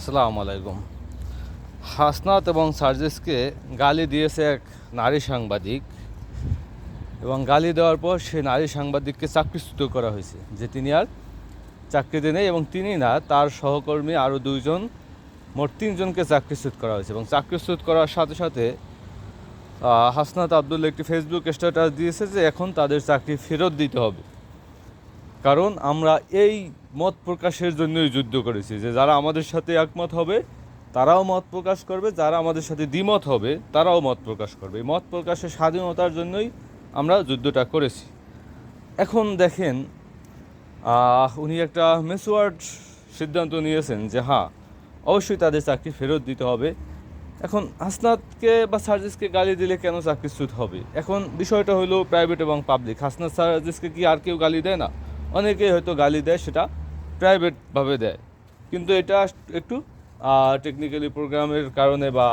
আসসালামু আলাইকুম। হাসনাত এবং সার্জিসকে গালি দিয়েছে এক নারী সাংবাদিক এবং গালি দেওয়ার পর সে নারী সাংবাদিককে চাকরিচ্যুত করা হয়েছে, যে তিনি আর চাকরিতে নেই এবং তিনি না, তার সহকর্মী আরও দুইজন, মোট তিনজনকে চাকরিচ্যুত করা হয়েছে এবং চাকরিচ্যুত করার সাথে সাথে হাসনাত আবদুল্লা একটি ফেসবুক স্ট্যাটাস দিয়েছে যে এখন তাদের চাকরি ফেরত দিতে হবে। কারণ আমরা এই মত প্রকাশের জন্যই যুদ্ধ করেছি, যে যারা আমাদের সাথে একমত হবে, তারাও মত প্রকাশ করবে, যারা আমাদের সাথে দ্বিমত হবে, তারাও মত প্রকাশ করবে। মত প্রকাশের স্বাধীনতার জন্যই আমরা যুদ্ধটা করেছি। এখন দেখেন উনি একটা মেসওয়ার্ড সিদ্ধান্ত নিয়েছেন যে হ্যাঁ অবশ্যই তাদের চাকরি ফেরত দিতে হবে। এখন হাসনাতকে বা সার্জিসকে গালি দিলে কেন চাকরিচ্যুত হবে? এখন বিষয়টা হলো প্রাইভেট এবং পাবলিক হাসনাত সার্জিসকে কি আর কেউ গালি দেয় না? অনেকেই হয়তো গালি দেয় সেটা প্রাইভেটভাবে দেয়। কিন্তু এটা একটু টেকনিক্যালি প্রোগ্রামের কারণে বা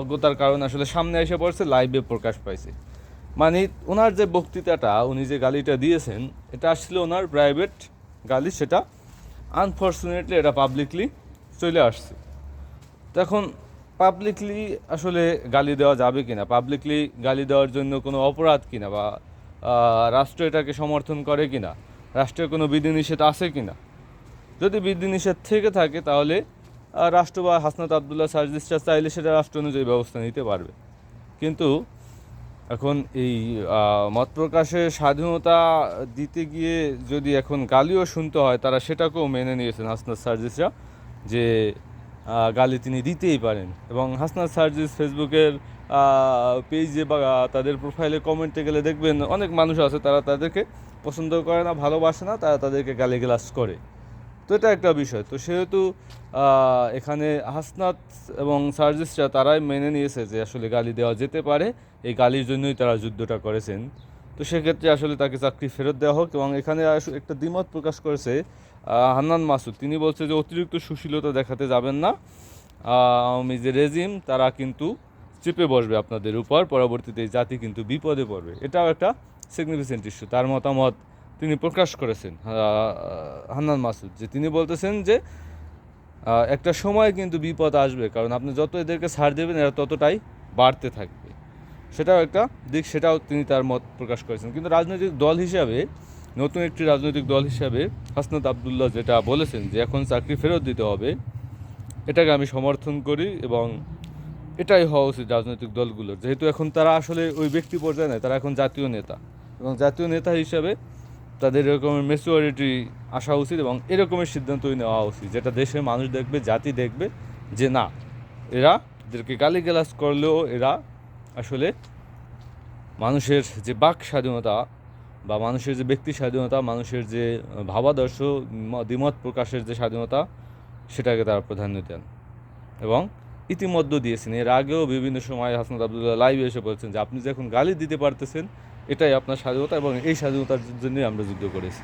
অজ্ঞতার কারণে আসলে সামনে এসে পড়ছে লাইভে প্রকাশ পাইছে। মানে ওনার যে বক্তৃতাটা, উনি যে গালিটা দিয়েছেন, এটা আসলে ওনার প্রাইভেট গালি, সেটা আনফর্চুনেটলি এটা পাবলিকলি চলে আসছে। তো এখন পাবলিকলি আসলে গালি দেওয়া যাবে কিনা? পাবলিকলি গালি দেওয়ার জন্য কোনো অপরাধ কিনা? বা রাষ্ট্র এটাকে সমর্থন করে কিনা? রাষ্ট্রের কোনো বিধিনিষেধ আছে কি না যদি বিধিনিষেধ থেকে থাকে, তাহলে রাষ্ট্র বা হাসনাত আবদুল্লাহ সার্জিসটা চাইলে সেটা রাষ্ট্র অনুযায়ী ব্যবস্থা নিতে পারবে। কিন্তু এখন এই মত প্রকাশের স্বাধীনতা দিতে গিয়ে যদি এখন গালিও শুনতে হয়, তারা সেটাকেও মেনে নিয়েছেন হাসনাত সার্জিসরা যে গালি তিনি দিতেই পারেন। এবং হাসনাত সার্জিস ফেসবুকের পেজে বা তাদের প্রোফাইলে কমেন্টে গেলে দেখবেন অনেক মানুষ আছে তারা তাদেরকে পছন্দ করে না, ভালোবাসে না, তারা তাদেরকে গালিগালাজ করে। তো এটা একটা বিষয়। তো সেহেতু এখানে হাসনাত এবং সার্জিসরা তারাই মেনে নিয়েছে যে আসলে গালি দেওয়া যেতে পারে। এই গালির জন্যই তারা যুদ্ধটা করেছেন। তো সেক্ষেত্রে আসলে তাকে চাকরি ফেরত দেওয়া হোক এবং এখানে একটা দ্বিমত প্রকাশ করেছে হান্নান মাসুদ। তিনি বলছে যে অতিরিক্ত সুশীলতা দেখাতে যাবেন না। আওয়ামী যে রেজিম তারা কিন্তু চেপে বসবে আপনাদের উপর, পরবর্তীতে এই জাতি কিন্তু বিপদে পড়বে। এটাও একটা সিগনিফিকেন্ট ইস্যু তার মতামত তিনি প্রকাশ করেছেন হান্নান মাসুদ, যে তিনি বলতেছেন যে একটা সময় কিন্তু বিপদ আসবে, কারণ আপনি যত এদেরকে ছাড় দেবেন, এরা ততটাই বাড়তে থাকবে। সেটাও একটা দিক, সেটাও তিনি তার মত প্রকাশ করেছেন। কিন্তু রাজনৈতিক দল হিসাবে, নতুন একটি রাজনৈতিক দল হিসাবে হাসনাত আবদুল্লাহ যেটা বলেছেন যে, এখন চাকরি ফেরত দিতে হবে, এটাকে আমি সমর্থন করি এবং এটাই হওয়া উচিত রাজনৈতিক দলগুলোর। যেহেতু এখন তারা আসলে ওই ব্যক্তি পর্যায়ে নেয়, তারা এখন জাতীয় নেতা। এবং জাতীয় নেতা হিসাবে তাদের এরকমের মেচুয়ারিটি আসা উচিত এবং এরকমের সিদ্ধান্তই নেওয়া উচিত। যেটা দেশের মানুষ দেখবে, জাতি দেখবে যে না, এরা এদেরকে গালিগালাজ করলেও এরা আসলে মানুষের যে বাক স্বাধীনতা বা মানুষের যে ব্যক্তি স্বাধীনতা, মানুষের যে ভাবাদর্শ দ্বিমত প্রকাশের যে স্বাধীনতা, সেটাকে তারা প্রাধান্য দেন। এবং ইতিমধ্যে দিয়েছেন। এর আগেও বিভিন্ন সময় হাসনাত আবদুল্লাহ লাইভে এসে বলছেন যে, আপনি যে এখন গালি দিতে পারতেছেন, এটাই আপনার স্বাধীনতা এবং এই স্বাধীনতার জন্যই আমরা যুদ্ধ করেছি।